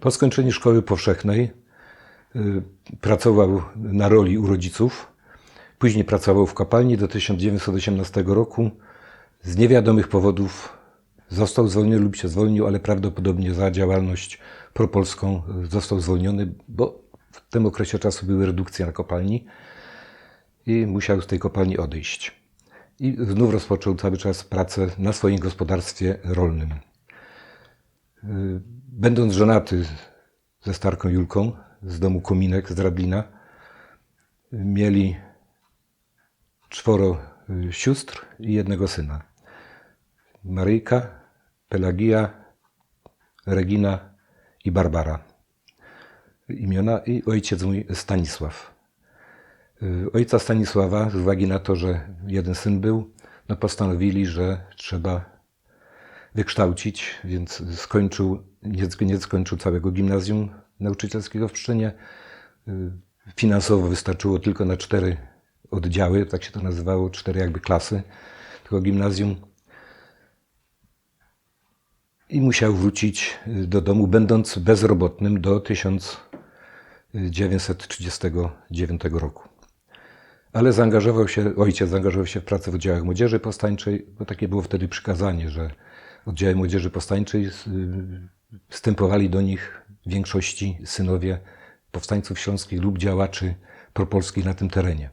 Po skończeniu szkoły powszechnej y, pracował na roli u rodziców. Później pracował w kopalni do 1918 roku. Z niewiadomych powodów został zwolniony lub się zwolnił, ale prawdopodobnie za działalność propolską y, został zwolniony, bo w tym okresie czasu były redukcje na kopalni i musiał z tej kopalni odejść. I znów rozpoczął cały czas pracę na swoim gospodarstwie rolnym. Będąc żonaty ze Starką Julką z domu Kominek z Radlina, mieli czworo y, sióstr i jednego syna. Maryjka, Pelagia, Regina i Barbara. Imiona i ojciec mój Stanisław. Y, Ojca Stanisława, z uwagi na to, że jeden syn był, no postanowili, że trzeba wykształcić, więc skończył, nie, nie skończył całego gimnazjum nauczycielskiego w Pszczynie. Y, Finansowo wystarczyło tylko na cztery oddziały, tak się to nazywało, cztery jakby klasy tego gimnazjum. I musiał wrócić y, do domu, będąc bezrobotnym do 1939 roku. Ale zaangażował się, ojciec zaangażował się w pracę w oddziałach młodzieży powstańczej, bo takie było wtedy przykazanie, że oddziały młodzieży powstańczej y, wstępowali do nich w większości synowie powstańców śląskich lub działaczy propolskich na tym terenie.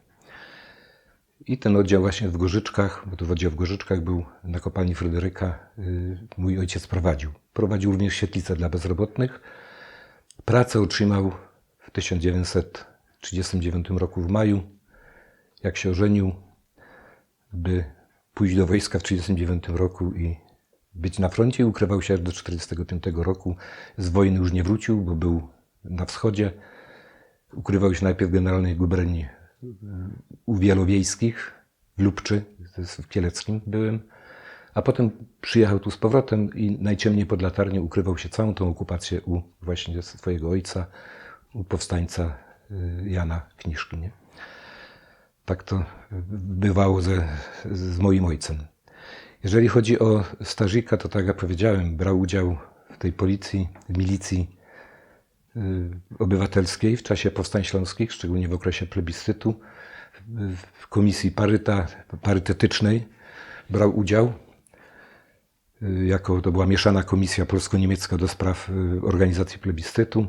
I ten oddział właśnie w Gorzyczkach, bo to oddział w Gorzyczkach był na kopalni Fryderyka, y, mój ojciec prowadził. Prowadził również świetlicę dla bezrobotnych. Pracę otrzymał w 1939 roku w maju, jak się ożenił, by pójść do wojska w 1939 roku i być na froncie i ukrywał się aż do 1945 roku. Z wojny już nie wrócił, bo był na wschodzie. Ukrywał się najpierw w generalnej guberni u Wielowiejskich, w Lubczy, w Kieleckim byłem, a potem przyjechał tu z powrotem i najciemniej pod latarnią ukrywał się całą tą okupację u właśnie swojego ojca, u powstańca y, Jana Kniszki. Nie? Tak to bywało ze, z moim ojcem. Jeżeli chodzi o Stażika, to tak jak powiedziałem, brał udział w tej policji, milicji y, obywatelskiej w czasie powstań śląskich, szczególnie w okresie plebiscytu, w- w komisji paryta, parytetycznej brał udział. Y, Jako to była mieszana komisja polsko-niemiecka do spraw y, organizacji plebiscytu.